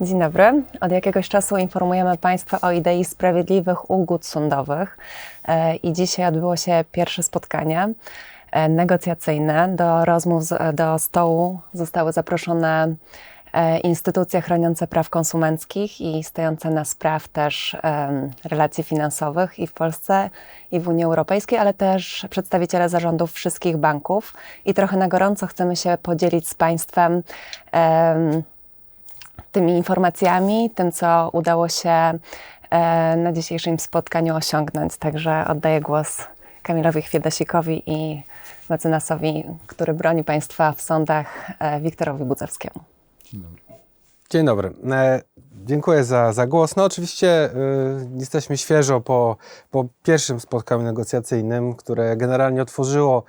Dzień dobry. Od jakiegoś czasu informujemy Państwa o idei sprawiedliwych ugód sądowych E, i dzisiaj odbyło się pierwsze spotkanie e, negocjacyjne. Do rozmów, do stołu zostały zaproszone e, instytucje chroniące praw konsumenckich i stojące na spraw też relacji finansowych i w Polsce, i w Unii Europejskiej, ale też przedstawiciele zarządów wszystkich banków. I trochę na gorąco chcemy się podzielić z Państwem em, tymi informacjami, tym, co udało się e, na dzisiejszym spotkaniu osiągnąć. Także oddaję głos Kamilowi Chwiedasikowi i mecenasowi, który broni państwa w sądach, e, Wiktorowi Budzewskiemu. Dzień dobry. E, dziękuję za, za głos. No oczywiście e, jesteśmy świeżo po, po pierwszym spotkaniu negocjacyjnym, które generalnie otworzyło,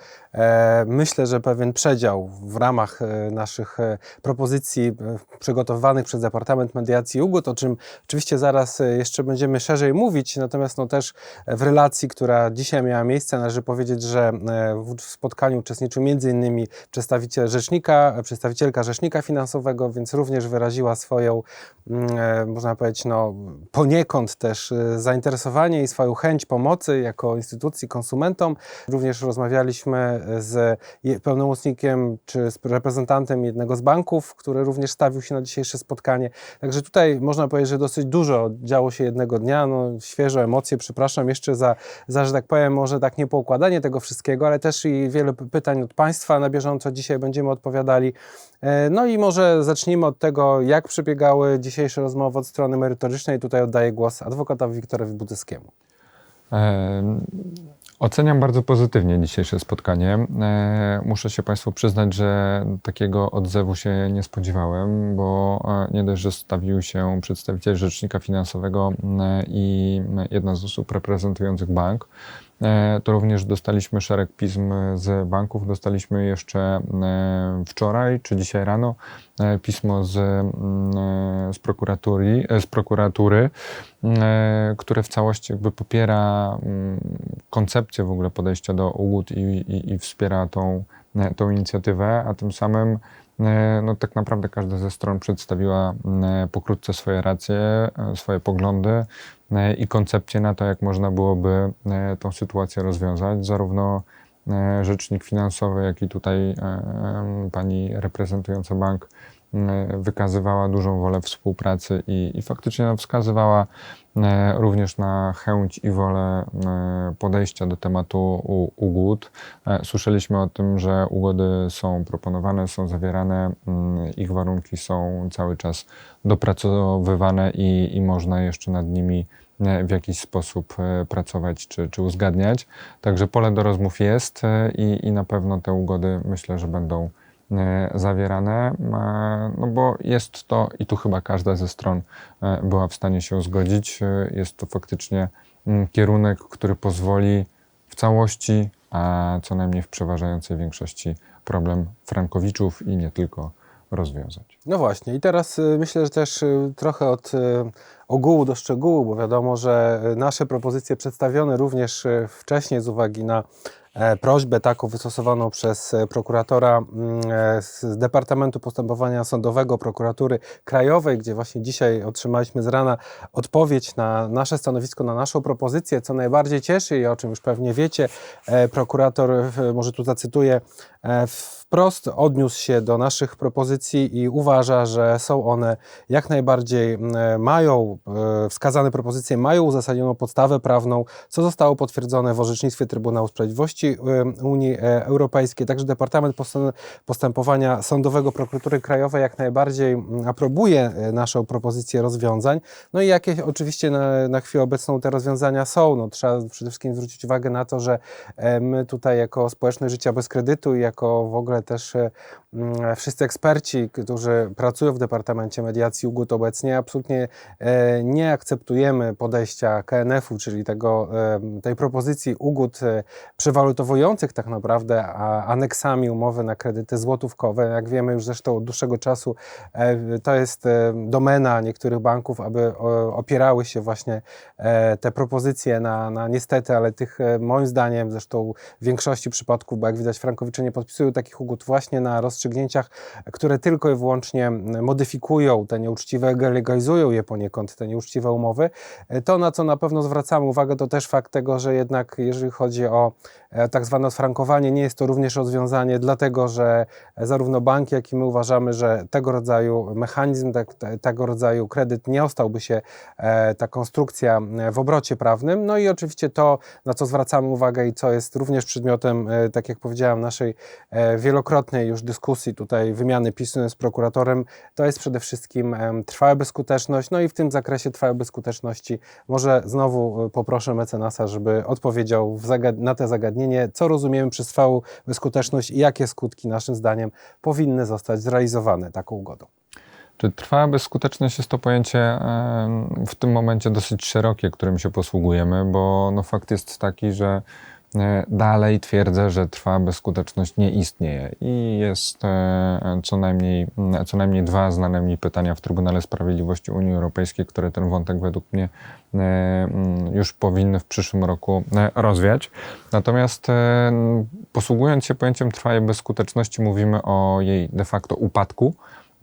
myślę, że pewien przedział w ramach e, naszych e, propozycji e, przygotowywanych przez Departament Mediacji i Ugód, o czym oczywiście zaraz e, jeszcze będziemy szerzej mówić, natomiast no też w relacji, która dzisiaj miała miejsce, należy powiedzieć, że e, w spotkaniu uczestniczył m.in. przedstawiciel rzecznika, przedstawicielka rzecznika finansowego, więc również wyraziła swoją, mm, e, można powiedzieć, no, poniekąd też e, zainteresowanie i swoją chęć pomocy jako instytucji konsumentom. Również rozmawialiśmy z pełnomocnikiem czy z reprezentantem jednego z banków, który również stawił się na dzisiejsze spotkanie. Także tutaj można powiedzieć, że dosyć dużo działo się jednego dnia, no, świeże emocje, przepraszam jeszcze za, za, że tak powiem, może tak nie poukładanie tego wszystkiego, ale też i wiele pytań od Państwa na bieżąco dzisiaj będziemy odpowiadali. E, No i może zacznijmy od tego, jak przebiegały dzisiejsze rozmowy od strony merytorycznej. Tutaj oddaję głos adwokatowi Wiktorowi Budyskiemu. Em, Oceniam bardzo pozytywnie dzisiejsze spotkanie. E, Muszę się Państwu przyznać, że takiego odzewu się nie spodziewałem, bo e, nie dość, że stawił się przedstawiciel rzecznika finansowego m, i jedna z osób reprezentujących bank, e, to również dostaliśmy szereg pism z banków. Dostaliśmy jeszcze e, wczoraj czy dzisiaj rano e, pismo z, mm, e, z, prokuratury, e, z prokuratury, e, które w całości jakby popiera mm, koncepcję w ogóle podejścia do ugód i, i, i wspiera tą, e, tą inicjatywę, a tym samym e, no, tak naprawdę każda ze stron przedstawiła e, pokrótce swoje racje, e, swoje poglądy e, i koncepcje na to, jak można byłoby e, tą sytuację rozwiązać. Zarówno e, rzecznik finansowy, jak i tutaj e, pani reprezentująca bank e, wykazywała dużą wolę współpracy i, i faktycznie wskazywała e, również na chęć i wolę e, podejścia do tematu ugód. E, Słyszeliśmy o tym, że ugody są proponowane, są zawierane, mm, ich warunki są cały czas dopracowywane i, i można jeszcze nad nimi e, w jakiś sposób e, pracować czy, czy uzgadniać. Także pole do rozmów jest e, i, i na pewno te ugody myślę, że będą e, zawierane, e, no bo jest to, i tu chyba każda ze stron e, była w stanie się zgodzić, e, jest to faktycznie mm, kierunek, który pozwoli w całości, a co najmniej w przeważającej większości problem frankowiczów i nie tylko rozwiązać. No właśnie, i teraz myślę, że też trochę od ogółu do szczegółu, bo wiadomo, że nasze propozycje przedstawione również wcześniej z uwagi na e, prośbę taką wystosowaną przez e, prokuratora mm, e, z Departamentu Postępowania Sądowego Prokuratury Krajowej, gdzie właśnie dzisiaj otrzymaliśmy z rana odpowiedź na nasze stanowisko, na naszą propozycję, co najbardziej cieszy i o czym już pewnie wiecie, e, prokurator, e, może tu zacytuję, e, wprost odniósł się do naszych propozycji i uważa, że są one jak najbardziej mają, e, wskazane propozycje mają uzasadnioną podstawę prawną, co zostało potwierdzone w orzecznictwie Trybunału Sprawiedliwości e, Unii e, Europejskiej. Także Departament Postęp- Postępowania Sądowego Prokuratury Krajowej jak najbardziej aprobuje naszą propozycję rozwiązań. No i jakie oczywiście na, na chwilę obecną te rozwiązania są. No, trzeba przede wszystkim zwrócić uwagę na to, że my tutaj jako społeczność życia bez kredytu i jako w ogóle też e, mm, wszyscy eksperci, którzy pracują w Departamencie Mediacji Ugód obecnie, absolutnie e, nie akceptujemy podejścia KNF-u, czyli tego, e, tej propozycji ugód e, przewalutowujących tak naprawdę aneksami umowy na kredyty złotówkowe. Jak wiemy już zresztą od dłuższego czasu, e, to jest e, domena niektórych banków, aby opierały się właśnie e, te propozycje na, na niestety, ale tych e, moim zdaniem zresztą w większości przypadków, bo jak widać Frankowicze nie podpisują takich ugód, właśnie na rozstrzygnięciach, które tylko i wyłącznie modyfikują te nieuczciwe, legalizują je poniekąd, te nieuczciwe umowy. To, na co na pewno zwracamy uwagę, to też fakt tego, że jednak jeżeli chodzi o e, tak zwane frankowanie, nie jest to również rozwiązanie, dlatego że zarówno banki, jak i my uważamy, że tego rodzaju mechanizm, tak, te, tego rodzaju kredyt nie ostałby się e, ta konstrukcja e, w obrocie prawnym. No i oczywiście to, na co zwracamy uwagę i co jest również przedmiotem, tak jak powiedziałem, naszej e, już dyskusji tutaj, wymiany pism z prokuratorem, to jest przede wszystkim trwała bezskuteczność. No i w tym zakresie trwałej bezskuteczności może znowu e, poproszę mecenasa, żeby odpowiedział na te zagadnienie, co rozumiemy przez trwałą bezskuteczność i jakie skutki naszym zdaniem powinny zostać zrealizowane taką ugodą. Czy trwała bezskuteczność jest to pojęcie w tym momencie dosyć szerokie, którym się posługujemy, bo no, fakt jest taki, że dalej twierdzę, że trwała bezskuteczność nie istnieje i jest e, co najmniej, co najmniej dwa znane mi pytania w Trybunale Sprawiedliwości Unii Europejskiej, które ten wątek według mnie e, już powinny w przyszłym roku e, rozwiać. Natomiast e, posługując się pojęciem trwałej bezskuteczności, mówimy o jej de facto upadku.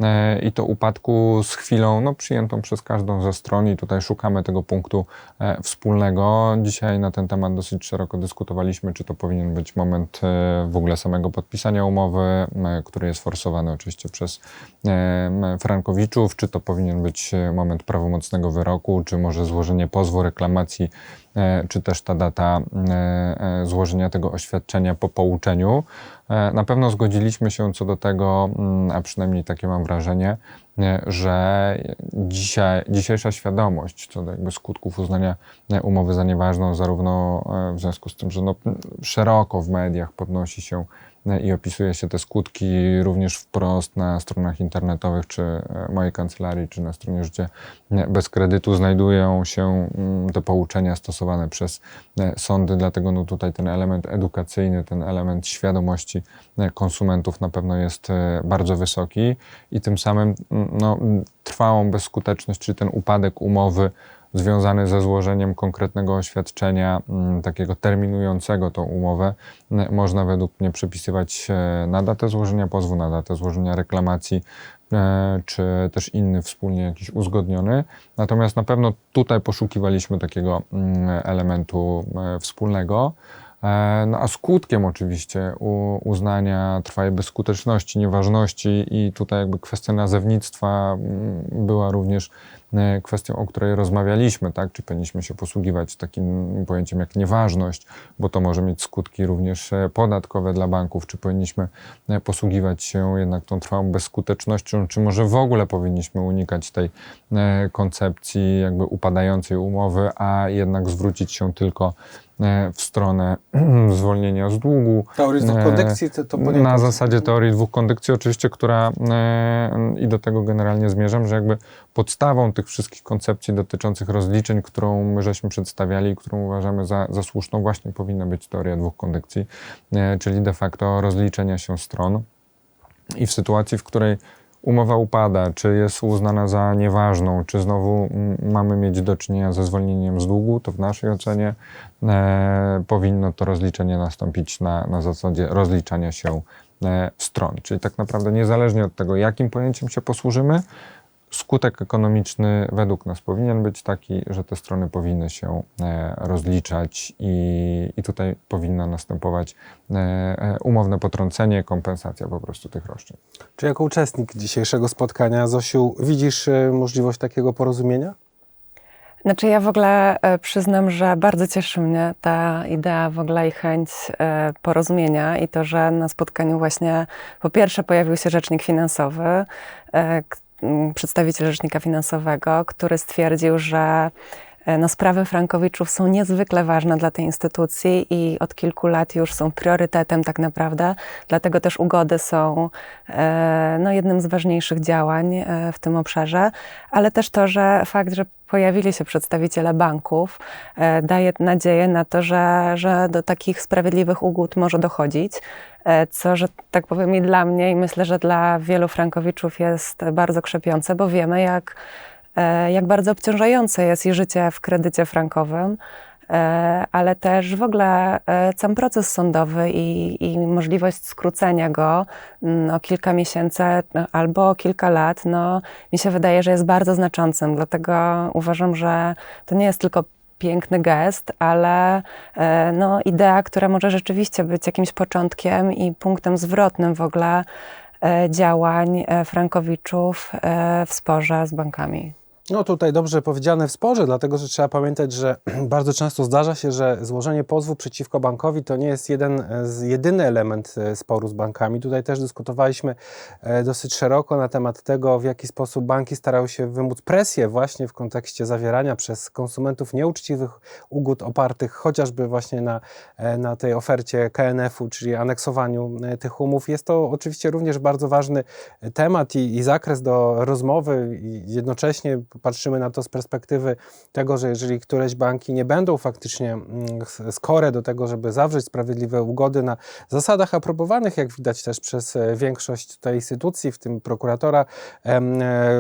E, i to upadku z chwilą no, przyjętą przez każdą ze stron i tutaj szukamy tego punktu e, wspólnego. Dzisiaj na ten temat dosyć szeroko dyskutowaliśmy, czy to powinien być moment e, w ogóle samego podpisania umowy, który jest forsowany oczywiście przez Frankowiczów, czy to powinien być moment prawomocnego wyroku, czy może złożenie pozwu, reklamacji, czy też ta data e, e, złożenia tego oświadczenia po pouczeniu. E, Na pewno zgodziliśmy się co do tego, mm, a przynajmniej takie mam wrażenie, nie, że dzisiaj, dzisiejsza świadomość co do jakby skutków uznania e, umowy za nieważną, zarówno e, w związku z tym, że no, szeroko w mediach podnosi się e, i opisuje się te skutki również wprost na stronach internetowych, czy e, mojej kancelarii, czy na stronie Życie e, bez kredytu znajdują się mm, te pouczenia stosowane przez e, sądy, dlatego no tutaj ten element edukacyjny, ten element świadomości konsumentów na pewno jest bardzo wysoki i tym samym mm, no, trwałą bezskuteczność, czy ten upadek umowy związany ze złożeniem konkretnego oświadczenia, m, takiego terminującego tą umowę, można według mnie przypisywać e, na datę złożenia pozwu, na datę złożenia reklamacji, e, czy też inny wspólnie jakiś uzgodniony. Natomiast na pewno tutaj poszukiwaliśmy takiego mm, elementu e, wspólnego. No a skutkiem oczywiście uznania trwałej bezskuteczności, nieważności i tutaj jakby kwestia nazewnictwa mm, była również kwestią, o której rozmawialiśmy, tak? Czy powinniśmy się posługiwać takim pojęciem jak nieważność, bo to może mieć skutki również e, podatkowe dla banków, czy powinniśmy e, posługiwać się jednak tą trwałą bezskutecznością, czy może w ogóle powinniśmy unikać tej e, koncepcji jakby upadającej umowy, a jednak zwrócić się tylko e, w stronę zwolnienia z długu. Teorii E, kondycji to, to Na zasadzie teorii dwóch kondycji, oczywiście, która e, i do tego generalnie zmierzam, że jakby podstawą tych wszystkich koncepcji dotyczących rozliczeń, którą my żeśmy przedstawiali i którą uważamy za, za słuszną, właśnie powinna być teoria dwóch kondycji, e, czyli de facto rozliczenia się stron. I w sytuacji, w której umowa upada, czy jest uznana za nieważną, czy znowu mm, mamy mieć do czynienia ze zwolnieniem z długu, to w naszej ocenie e, powinno to rozliczenie nastąpić na, na zasadzie rozliczania się e, stron. Czyli tak naprawdę niezależnie od tego, jakim pojęciem się posłużymy, skutek ekonomiczny według nas powinien być taki, że te strony powinny się e, rozliczać i, i tutaj powinno następować e, e, umowne potrącenie, kompensacja po prostu tych roszczeń. Czy jako uczestnik dzisiejszego spotkania, Zosiu, widzisz możliwość takiego porozumienia? Znaczy ja w ogóle przyznam, że bardzo cieszy mnie ta idea w ogóle i chęć porozumienia i to, że na spotkaniu właśnie po pierwsze pojawił się rzecznik finansowy, przedstawiciel rzecznika finansowego, który stwierdził, że no, sprawy Frankowiczów są niezwykle ważne dla tej instytucji i od kilku lat już są priorytetem tak naprawdę. Dlatego też ugody są e, no, jednym z ważniejszych działań e, w tym obszarze, ale też to, że fakt, że pojawili się przedstawiciele banków, e, daje nadzieję na to, że, że do takich sprawiedliwych ugód może dochodzić, e, co, że tak powiem i dla mnie i myślę, że dla wielu Frankowiczów jest bardzo krzepiące, bo wiemy jak, e, jak bardzo obciążające jest i życie w kredycie frankowym, e, ale też w ogóle e, sam proces sądowy i, i możliwość skrócenia go mm, o kilka miesięcy no, albo o kilka lat, no, mi się wydaje, że jest bardzo znaczącym. Dlatego uważam, że to nie jest tylko piękny gest, ale e, no, idea, która może rzeczywiście być jakimś początkiem i punktem zwrotnym w ogóle e, działań e, Frankowiczów w sporze z bankami. No tutaj dobrze powiedziane w sporze, dlatego że trzeba pamiętać, że bardzo często zdarza się, że złożenie pozwu przeciwko bankowi to nie jest jeden, jedyny element e, sporu z bankami. Tutaj też dyskutowaliśmy e, dosyć szeroko na temat tego, w jaki sposób banki starały się wymóc presję właśnie w kontekście zawierania przez konsumentów nieuczciwych ugód opartych chociażby właśnie na, e, na tej ofercie KNF-u, czyli aneksowaniu tych umów. Jest to oczywiście również bardzo ważny temat i, i zakres do rozmowy i jednocześnie patrzymy na to z perspektywy tego, że jeżeli któreś banki nie będą faktycznie mm, skore do tego, żeby zawrzeć sprawiedliwe ugody na zasadach aprobowanych, jak widać też przez e, większość tej instytucji, w tym prokuratora e,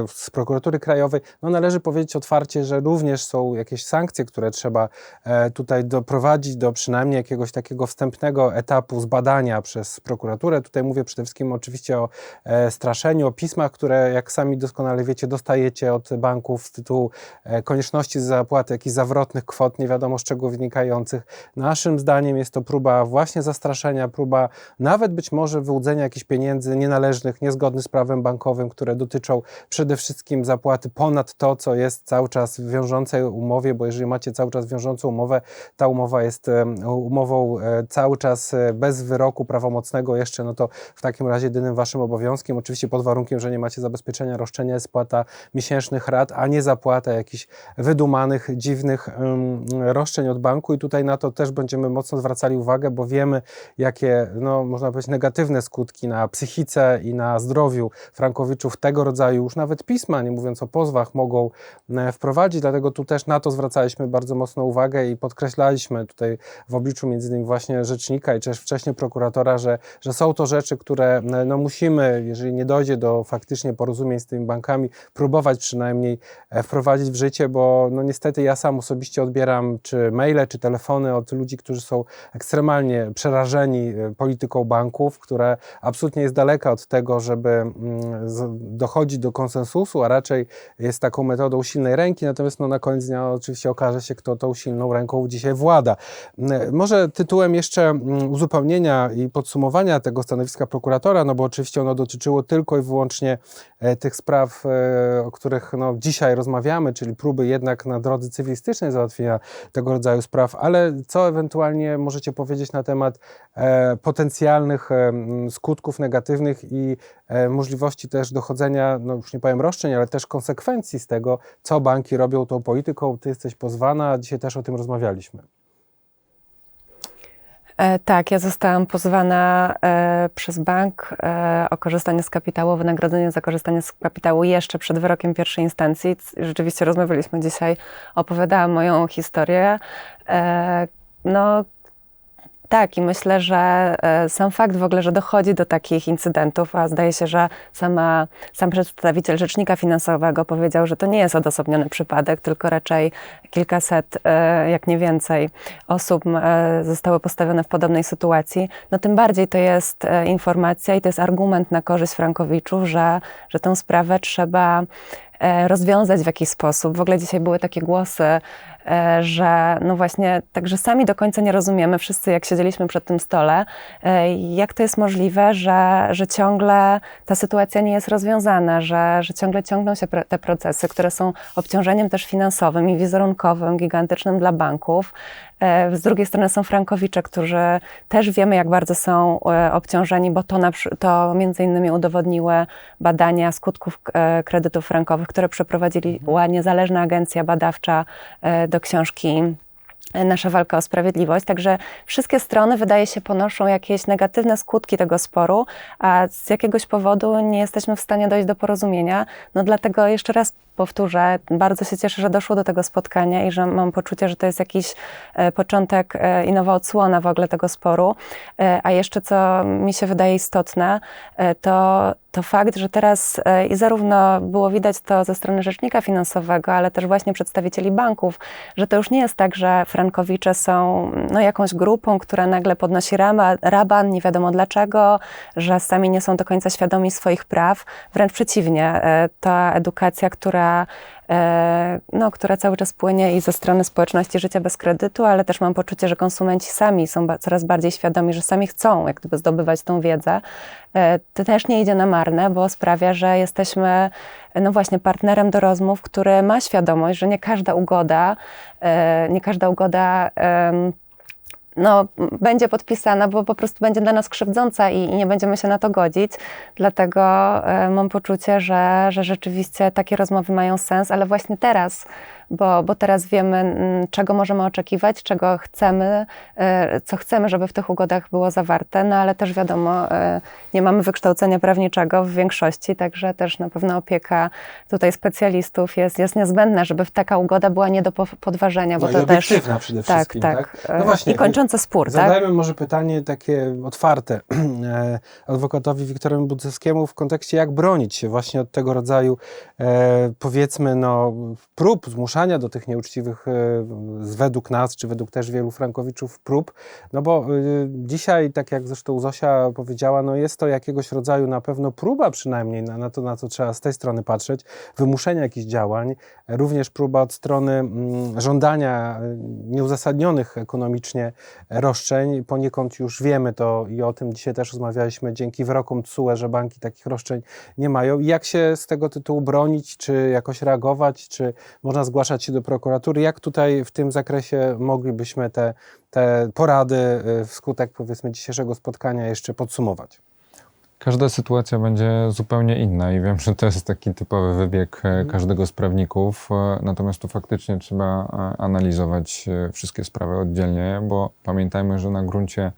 z prokuratury krajowej, no należy powiedzieć otwarcie, że również są jakieś sankcje, które trzeba e, tutaj doprowadzić do przynajmniej jakiegoś takiego wstępnego etapu zbadania przez prokuraturę. Tutaj mówię przede wszystkim oczywiście o straszeniu, o pismach, które jak sami doskonale wiecie, dostajecie od banku banków z tytułu e, konieczności zapłaty jakichś zawrotnych kwot, nie wiadomo z czego wynikających. Naszym zdaniem jest to próba właśnie zastraszenia, próba nawet być może wyłudzenia jakichś pieniędzy nienależnych, niezgodnych z prawem bankowym, które dotyczą przede wszystkim zapłaty ponad to, co jest cały czas w wiążącej umowie, bo jeżeli macie cały czas wiążącą umowę, ta umowa jest umową e, cały czas e, bez wyroku prawomocnego jeszcze, no to w takim razie jedynym waszym obowiązkiem, oczywiście pod warunkiem, że nie macie zabezpieczenia roszczenia, jest spłata miesięcznych rat, a nie zapłata jakichś wydumanych, dziwnych roszczeń od banku. I tutaj na to też będziemy mocno zwracali uwagę, bo wiemy, jakie, no, można powiedzieć, negatywne skutki na psychice i na zdrowiu Frankowiczów tego rodzaju. Już nawet pisma, nie mówiąc o pozwach, mogą e, wprowadzić, dlatego tu też na to zwracaliśmy bardzo mocno uwagę i podkreślaliśmy tutaj w obliczu między innymi właśnie rzecznika i też wcześniej prokuratora, że, że są to rzeczy, które no, musimy, jeżeli nie dojdzie do faktycznie porozumień z tymi bankami, próbować przynajmniej E, wprowadzić w życie, bo no niestety ja sam osobiście odbieram czy maile, czy telefony od ludzi, którzy są ekstremalnie przerażeni e, polityką banków, które absolutnie jest daleka od tego, żeby mm, dochodzić do konsensusu, a raczej jest taką metodą silnej ręki, natomiast no na koniec dnia oczywiście okaże się, kto tą silną ręką dzisiaj włada. Może tytułem jeszcze mm, uzupełnienia i podsumowania tego stanowiska prokuratora, no bo oczywiście ono dotyczyło tylko i wyłącznie e, tych spraw, o których no, dzisiaj rozmawiamy, czyli próby jednak na drodze cywilistycznej załatwienia tego rodzaju spraw, ale co ewentualnie możecie powiedzieć na temat e, potencjalnych e, skutków negatywnych i e, możliwości też dochodzenia, no już nie powiem roszczeń, ale też konsekwencji z tego, co banki robią tą polityką. Ty jesteś pozwana, dzisiaj też o tym rozmawialiśmy. E, tak, ja zostałam pozwana e, przez bank e, o korzystanie z kapitału, o wynagrodzenie za korzystanie z kapitału jeszcze przed wyrokiem pierwszej instancji. Rzeczywiście rozmawialiśmy dzisiaj, opowiadałam moją historię. No, tak, i myślę, że e, sam fakt w ogóle, że dochodzi do takich incydentów, a zdaje się, że sama, sam przedstawiciel rzecznika finansowego powiedział, że to nie jest odosobniony przypadek, tylko raczej kilkaset, e, jak nie więcej, osób e, zostały postawione w podobnej sytuacji, no tym bardziej to jest informacja i to jest argument na korzyść Frankowiczów, że, że tę sprawę trzeba rozwiązać w jakiś sposób. W ogóle dzisiaj były takie głosy, E, że no właśnie, także sami do końca nie rozumiemy, wszyscy jak siedzieliśmy przed tym stole, e, jak to jest możliwe, że, że ciągle ta sytuacja nie jest rozwiązana, że, że ciągle ciągną się te procesy, które są obciążeniem też finansowym i wizerunkowym, gigantycznym dla banków. E, z drugiej strony są frankowicze, którzy też wiemy, jak bardzo są obciążeni, bo to, na, to między innymi udowodniły badania skutków kredytów frankowych, które przeprowadziła mhm. niezależna agencja badawcza do książki e, Nasza walka o sprawiedliwość. Także wszystkie strony, wydaje się, ponoszą jakieś negatywne skutki tego sporu, a z jakiegoś powodu nie jesteśmy w stanie dojść do porozumienia. No dlatego jeszcze raz powtórzę, bardzo się cieszę, że doszło do tego spotkania i że mam poczucie, że to jest jakiś e, początek e, i nowa odsłona w ogóle tego sporu. A jeszcze co mi się wydaje istotne, to to fakt, że teraz e, i zarówno było widać to ze strony rzecznika finansowego, ale też właśnie przedstawicieli banków, że to już nie jest tak, że frankowicze są no, jakąś grupą, która nagle podnosi rama, raban, nie wiadomo dlaczego, że sami nie są do końca świadomi swoich praw. Wręcz przeciwnie, e, ta edukacja, która e, no, która cały czas płynie i ze strony społeczności życia bez kredytu, ale też mam poczucie, że konsumenci sami są coraz bardziej świadomi, że sami chcą jak gdyby zdobywać tą wiedzę. E, To też nie idzie na marne, bo sprawia, że jesteśmy no właśnie partnerem do rozmów, który ma świadomość, że nie każda ugoda, e, nie każda ugoda no, będzie podpisana, bo po prostu będzie dla nas krzywdząca i, i nie będziemy się na to godzić. Dlatego e, mam poczucie, że, że rzeczywiście takie rozmowy mają sens, ale właśnie teraz, bo, bo teraz wiemy, mm, czego możemy oczekiwać, czego chcemy, e, co chcemy, żeby w tych ugodach było zawarte, no ale też wiadomo, e, nie mamy wykształcenia prawniczego w większości, także też na pewno opieka tutaj specjalistów jest, jest niezbędna, żeby taka ugoda była nie do po- podważenia, bo No i to też obiektywna przede tak, wszystkim, tak. tak? No właśnie, I kończące spór, tak? Zadajmy może pytanie takie otwarte e, adwokatowi Wiktoremu Budzewskiemu w kontekście jak bronić się właśnie od tego rodzaju e, powiedzmy no, prób zmuszania do tych nieuczciwych e, według nas, czy według też wielu frankowiczów prób, no bo e, dzisiaj, tak jak zresztą Zosia powiedziała, no jest to jakiegoś rodzaju na pewno próba przynajmniej na, na to, na co trzeba z tej strony patrzeć, wymuszenia jakichś działań, również próba od strony mm, żądania e, nieuzasadnionych ekonomicznie roszczeń. Poniekąd już wiemy to i o tym dzisiaj też rozmawialiśmy dzięki wyrokom TSUE, że banki takich roszczeń nie mają. I jak się z tego tytułu bronić, czy jakoś reagować, czy można zgłaszać się do prokuratury? Jak tutaj w tym zakresie moglibyśmy te, te porady y, wskutek powiedzmy dzisiejszego spotkania jeszcze podsumować? Każda sytuacja będzie zupełnie inna i wiem, że to jest taki typowy wybieg e, każdego z prawników, e, natomiast tu faktycznie trzeba e, analizować wszystkie sprawy oddzielnie, bo pamiętajmy, że na gruncie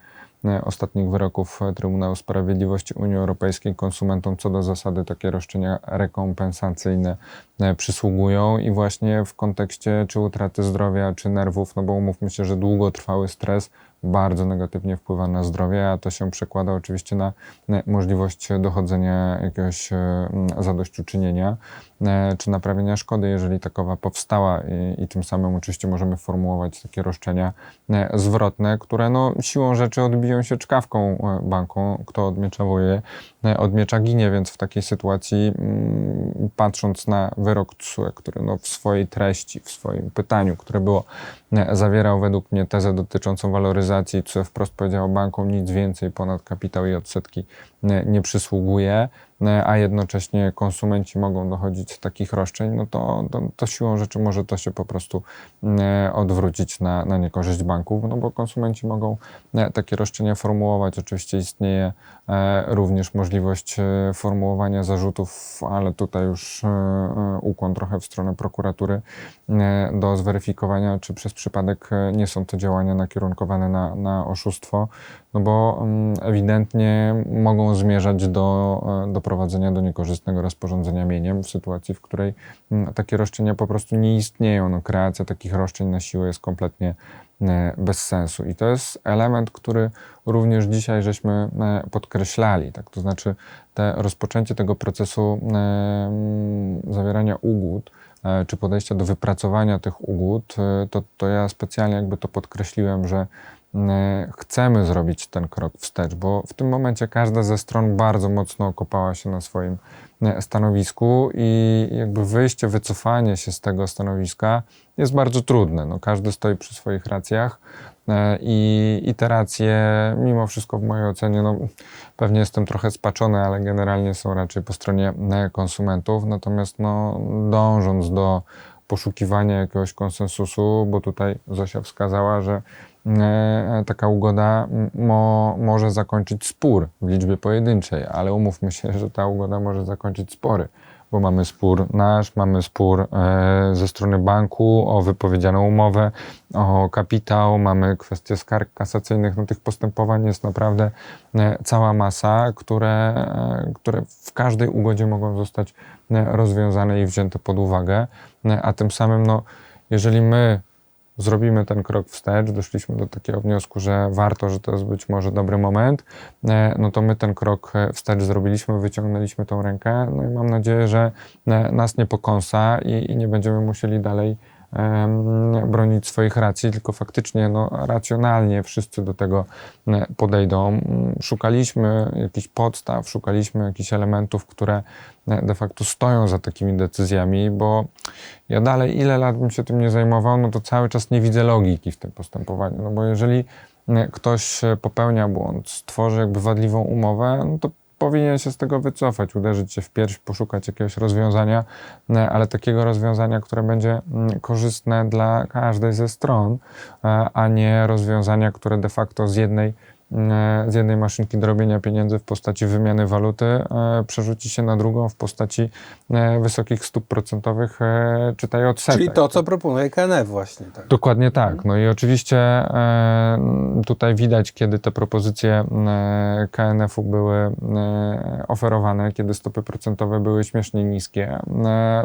ostatnich wyroków e, Trybunału Sprawiedliwości Unii Europejskiej konsumentom co do zasady takie roszczenia rekompensacyjne e, przysługują i właśnie w kontekście czy utraty zdrowia, czy nerwów, no bo umówmy się, że długotrwały stres bardzo negatywnie wpływa na zdrowie, a to się przekłada oczywiście na możliwość dochodzenia jakiegoś e, zadośćuczynienia e, czy naprawienia szkody, jeżeli takowa powstała i, i tym samym oczywiście możemy formułować takie roszczenia e, zwrotne, które no, siłą rzeczy odbiją się czkawką banku. Kto od miecza woje, e, od miecza ginie, więc w takiej sytuacji patrząc na wyrok TSUE, który no, w swojej treści, w swoim pytaniu, które było zawierał według mnie tezę dotyczącą waloryzacji, co wprost powiedział bankom, nic więcej ponad kapitał i odsetki nie, przysługuje, a jednocześnie konsumenci mogą dochodzić takich roszczeń, no to, to, to siłą rzeczy może to się po prostu e, odwrócić na, na niekorzyść banków, no bo konsumenci mogą e, takie roszczenia formułować. Oczywiście istnieje e, również możliwość formułowania zarzutów, ale tutaj już ukłon trochę w stronę prokuratury do zweryfikowania, czy przez przypadek nie są to działania nakierunkowane na, na oszustwo, no bo mm, ewidentnie mogą zmierzać do e, doprowadzenia do niekorzystnego rozporządzenia mieniem w sytuacji, w której mm, takie roszczenia po prostu nie istnieją. No, kreacja takich roszczeń na siłę jest kompletnie e, bez sensu. I to jest element, który również dzisiaj żeśmy e, podkreślali. Tak? To znaczy te rozpoczęcie tego procesu e, mm, zawierania ugód, czy podejścia do wypracowania tych ugód, to, to ja specjalnie jakby to podkreśliłem, że chcemy zrobić ten krok wstecz, bo w tym momencie każda ze stron bardzo mocno okopała się na swoim e, stanowisku i jakby wyjście, wycofanie się z tego stanowiska jest bardzo trudne. No, każdy stoi przy swoich racjach e, i, i te racje, mimo wszystko w mojej ocenie, no, pewnie jestem trochę spaczony, ale generalnie są raczej po stronie e, konsumentów. Natomiast no, dążąc do poszukiwania jakiegoś konsensusu, bo tutaj Zosia wskazała, że e, taka ugoda mo, może zakończyć spór w liczbie pojedynczej, ale umówmy się, że ta ugoda może zakończyć spory, bo mamy spór nasz, mamy spór e, ze strony banku o wypowiedzianą umowę, o kapitał, mamy kwestie skarg kasacyjnych. No, tych postępowań jest naprawdę e, cała masa, które, e, które w każdej ugodzie mogą zostać rozwiązane i wzięte pod uwagę, a tym samym, no, jeżeli my zrobimy ten krok wstecz, doszliśmy do takiego wniosku, że warto, że to jest być może dobry moment, e, no to my ten krok e, wstecz zrobiliśmy, wyciągnęliśmy tą rękę, no i mam nadzieję, że e, nas nie pokąsa i, i nie będziemy musieli dalej bronić swoich racji, tylko faktycznie no, racjonalnie wszyscy do tego podejdą. Szukaliśmy jakichś podstaw, szukaliśmy jakichś elementów, które de facto stoją za takimi decyzjami, bo ja dalej, ile lat bym się tym nie zajmował, no to cały czas nie widzę logiki w tym postępowaniu. No bo jeżeli ktoś popełnia błąd, stworzy jakby wadliwą umowę, no to powinien się z tego wycofać, uderzyć się w pierś, poszukać jakiegoś rozwiązania, e, ale takiego rozwiązania, które będzie mm, korzystne dla każdej ze stron, e, a nie rozwiązania, które de facto z jednej z jednej maszynki do robienia pieniędzy w postaci wymiany waluty e, przerzuci się na drugą w postaci e, wysokich stóp procentowych, e, czytaj odsetek. Czyli to, co proponuje KNF właśnie. Tak. Dokładnie tak. No i oczywiście e, tutaj widać, kiedy te propozycje e, KNF-u były e, oferowane, kiedy stopy procentowe były śmiesznie niskie, e,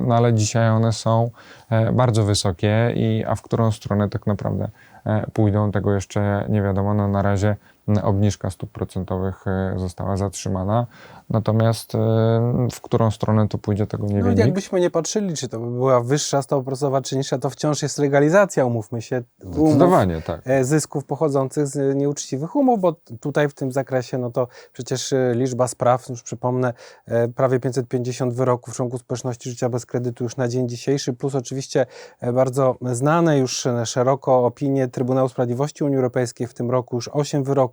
no ale dzisiaj one są e, bardzo wysokie, i, a w którą stronę tak naprawdę e, pójdą, tego jeszcze nie wiadomo. No na razie obniżka stóp procentowych e, została zatrzymana, natomiast e, w którą stronę to pójdzie, tego nie No, wie nikt. jakbyśmy nie patrzyli, czy to by była wyższa stopa procentowa, czy niższa, to wciąż jest legalizacja, umówmy się, Zdecydowanie tak. e, zysków pochodzących z nieuczciwych umów, bo tutaj w tym zakresie, no to przecież liczba spraw, już przypomnę, prawie 550 wyroków w ciągu społeczności życia bez kredytu już na dzień dzisiejszy, plus oczywiście bardzo znane już szeroko opinie Trybunału Sprawiedliwości Unii Europejskiej, w tym roku już 8 wyroków,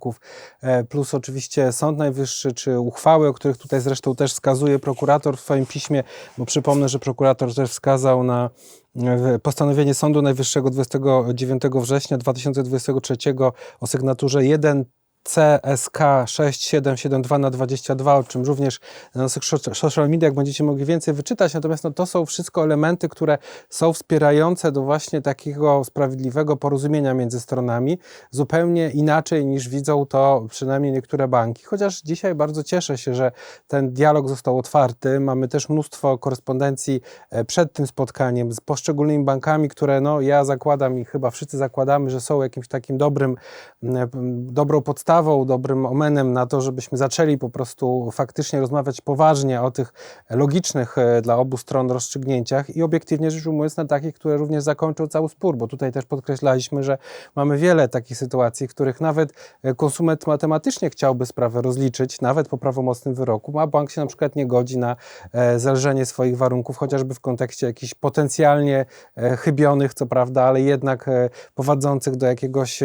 e, plus oczywiście Sąd Najwyższy, czy uchwały, o których tutaj zresztą też wskazuje prokurator w swoim piśmie, bo przypomnę, że prokurator też wskazał na e, postanowienie Sądu Najwyższego 29 września 2023 o sygnaturze 1 CSK 6772 na 22, o czym również na naszych social mediach będziecie mogli więcej wyczytać. Natomiast no, to są wszystko elementy, które są wspierające do właśnie takiego sprawiedliwego porozumienia między stronami, zupełnie inaczej niż widzą to przynajmniej niektóre banki. Chociaż dzisiaj bardzo cieszę się, że ten dialog został otwarty. Mamy też mnóstwo korespondencji e, przed tym spotkaniem z poszczególnymi bankami, które no, ja zakładam i chyba wszyscy zakładamy, że są jakimś takim dobrym, dobrą podstawą, dobrym omenem na to, żebyśmy zaczęli po prostu faktycznie rozmawiać poważnie o tych logicznych e, dla obu stron rozstrzygnięciach i obiektywnie rzecz ujmując na takich, które również zakończą cały spór, bo tutaj też podkreślaliśmy, że mamy wiele takich sytuacji, w których nawet e, konsument matematycznie chciałby sprawę rozliczyć, nawet po prawomocnym wyroku, a bank się na przykład nie godzi na e, zelżenie swoich warunków, chociażby w kontekście jakichś potencjalnie chybionych, co prawda, ale jednak prowadzących do jakiegoś,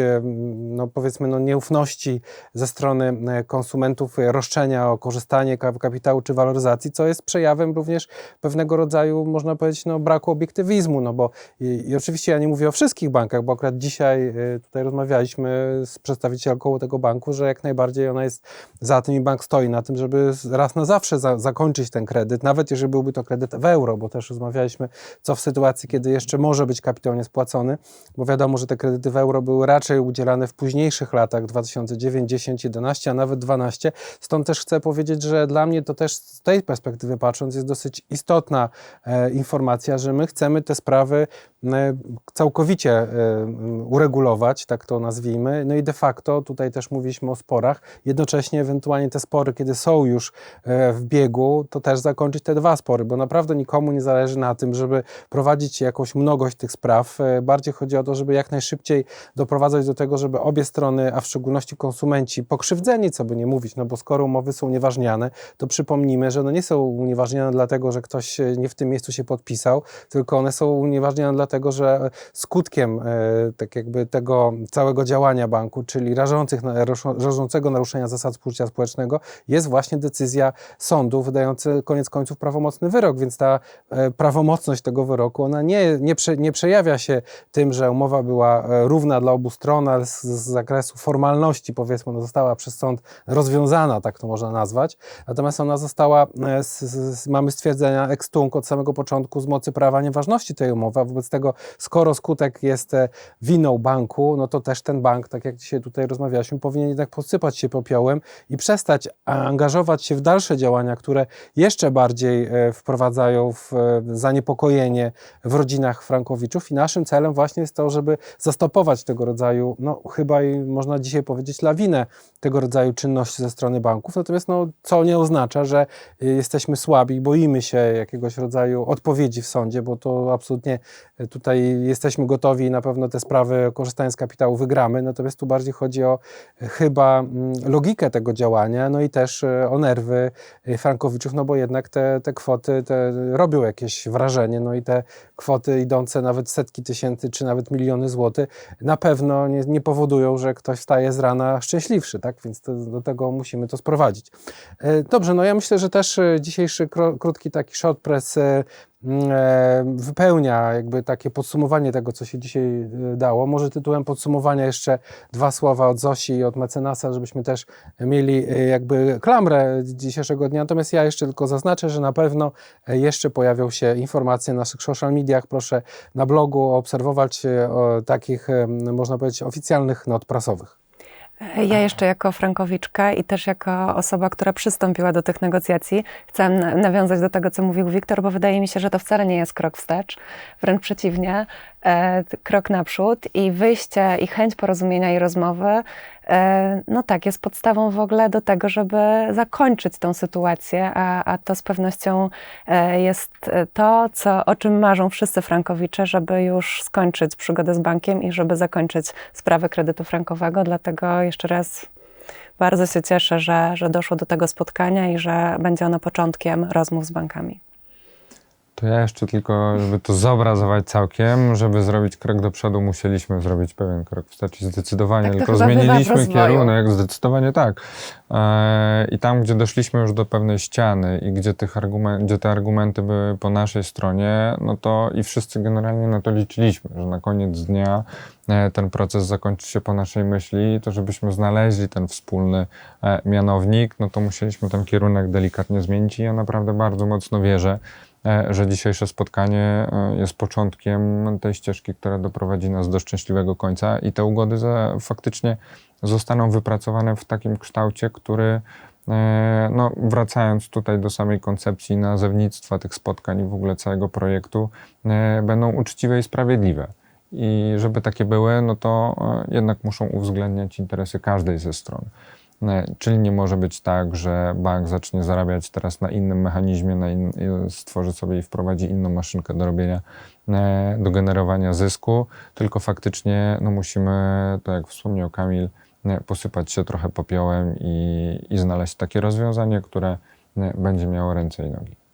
no powiedzmy, no nieufności ze strony e, konsumentów, roszczenia o korzystanie ka- kapitału czy waloryzacji, co jest przejawem również pewnego rodzaju, można powiedzieć, no, braku obiektywizmu, no bo i, i oczywiście ja nie mówię o wszystkich bankach, bo akurat dzisiaj e, tutaj rozmawialiśmy z przedstawicielką tego banku, że jak najbardziej ona jest za tym i bank stoi na tym, żeby raz na zawsze za, zakończyć ten kredyt, nawet jeżeli byłby to kredyt w euro, bo też rozmawialiśmy, co w sytuacji, kiedy jeszcze może być kapitał niespłacony, bo wiadomo, że te kredyty w euro były raczej udzielane w późniejszych latach 2009, 10, 11, a nawet 12. Stąd też chcę powiedzieć, że dla mnie to też z tej perspektywy patrząc jest dosyć istotna e, informacja, że my chcemy te sprawy całkowicie e, uregulować, tak to nazwijmy. No i de facto tutaj też mówiliśmy o sporach. Jednocześnie ewentualnie te spory, kiedy są już e, w biegu, to też zakończyć te dwa spory, bo naprawdę nikomu nie zależy na tym, żeby prowadzić jakąś mnogość tych spraw. E, Bardziej chodzi o to, żeby jak najszybciej doprowadzać do tego, żeby obie strony, a w szczególności konsumenci, pokrzywdzeni, co by nie mówić, no bo skoro umowy są unieważniane, to przypomnijmy, że one nie są unieważniane dlatego, że ktoś e, nie w tym miejscu się podpisał, tylko one są unieważniane dlatego, że skutkiem e, tak jakby tego całego działania banku, czyli rażących, rażącego naruszenia zasad współżycia społecznego, jest właśnie decyzja sądu wydający koniec końców prawomocny wyrok, więc ta e, prawomocność tego wyroku, ona nie, nie, prze, nie przejawia się tym, że umowa była e, równa dla obu stron, ale z, z zakresu formalności, powiedzmy, ona została przez sąd rozwiązana, tak to można nazwać, natomiast ona została, z, z, mamy stwierdzenia ex tunc od samego początku z mocy prawa nieważności tej umowy, wobec tego tego, skoro skutek jest e, winą banku, no to też ten bank, tak jak dzisiaj tutaj rozmawialiśmy, powinien jednak posypać się popiołem i przestać angażować się w dalsze działania, które jeszcze bardziej e, wprowadzają w e, zaniepokojenie w rodzinach Frankowiczów. I naszym celem właśnie jest to, żeby zastopować tego rodzaju, no chyba i można dzisiaj powiedzieć, lawinę tego rodzaju czynności ze strony banków. Natomiast no, co nie oznacza, że jesteśmy słabi boimy się jakiegoś rodzaju odpowiedzi w sądzie, bo to absolutnie tutaj jesteśmy gotowi i na pewno te sprawy korzystając z kapitału wygramy. Natomiast tu bardziej chodzi o y, chyba mm, logikę tego działania, no i też y, o nerwy y, Frankowiczów, no bo jednak te, te kwoty te robią jakieś wrażenie, no i te kwoty idące nawet setki tysięcy czy nawet miliony złotych na pewno nie, nie powodują, że ktoś wstaje z rana szczęśliwszy, tak? Więc to, do tego musimy to sprowadzić. E, Dobrze, no ja myślę, że też e, dzisiejszy krótki taki short press e, e, wypełnia jakby takie podsumowanie tego, co się dzisiaj e, dało. Może tytułem podsumowania jeszcze dwa słowa od Zosi i od mecenasa, żebyśmy też mieli e, jakby klamrę dzisiejszego dnia. Natomiast ja jeszcze tylko zaznaczę, że na pewno e, jeszcze pojawią się informacje na naszych social mediach. Proszę na blogu obserwować e, takich, e, można powiedzieć, oficjalnych not prasowych. Ja jeszcze jako Frankowiczka i też jako osoba, która przystąpiła do tych negocjacji, chcę na- nawiązać do tego, co mówił Wiktor, bo wydaje mi się, że to wcale nie jest krok wstecz, wręcz przeciwnie, e, krok naprzód i wyjście i chęć porozumienia i rozmowy, no tak, jest podstawą w ogóle do tego, żeby zakończyć tą sytuację, a, a to z pewnością e, jest e, to, co, o czym marzą wszyscy Frankowicze, żeby już skończyć przygodę z bankiem i żeby zakończyć sprawę kredytu frankowego, dlatego jeszcze raz bardzo się cieszę, że, że doszło do tego spotkania i że będzie ono początkiem rozmów z bankami. To ja jeszcze tylko, żeby to zobrazować całkiem, żeby zrobić krok do przodu, musieliśmy zrobić pewien krok wstecz i zdecydowanie, Tak tylko zmieniliśmy kierunek, zdecydowanie tak. E, I tam, gdzie doszliśmy już do pewnej ściany i gdzie, tych argument, gdzie te argumenty były po naszej stronie, no to i wszyscy generalnie na to liczyliśmy, że na koniec dnia e, ten proces zakończy się po naszej myśli, to żebyśmy znaleźli ten wspólny e, mianownik, no to musieliśmy ten kierunek delikatnie zmienić i ja naprawdę bardzo mocno wierzę, że dzisiejsze spotkanie e, jest początkiem tej ścieżki, która doprowadzi nas do szczęśliwego końca i te ugody za, faktycznie zostaną wypracowane w takim kształcie, który e, no, wracając tutaj do samej koncepcji nazewnictwa tych spotkań i w ogóle całego projektu, e, będą uczciwe i sprawiedliwe. I żeby takie były, no to e, jednak muszą uwzględniać interesy każdej ze stron. E, Czyli nie może być tak, że bank zacznie zarabiać teraz na innym mechanizmie, na in, stworzy sobie i wprowadzi inną maszynkę do robienia, e, do generowania zysku, tylko faktycznie no musimy, tak jak wspomniał Kamil, e, posypać się trochę popiołem i, i znaleźć takie rozwiązanie, które będzie miało ręce i nogi.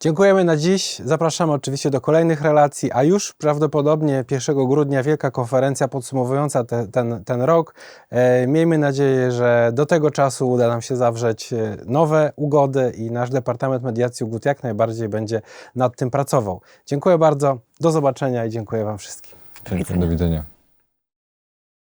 Dziękujemy na dziś. Zapraszamy oczywiście do kolejnych relacji, a już prawdopodobnie 1 grudnia wielka konferencja podsumowująca te, ten, ten rok. E, miejmy nadzieję, że do tego czasu uda nam się zawrzeć e, nowe ugody i nasz Departament Mediacji Ugód jak najbardziej będzie nad tym pracował. Dziękuję bardzo, do zobaczenia i dziękuję Wam wszystkim. Dziękuję, do widzenia.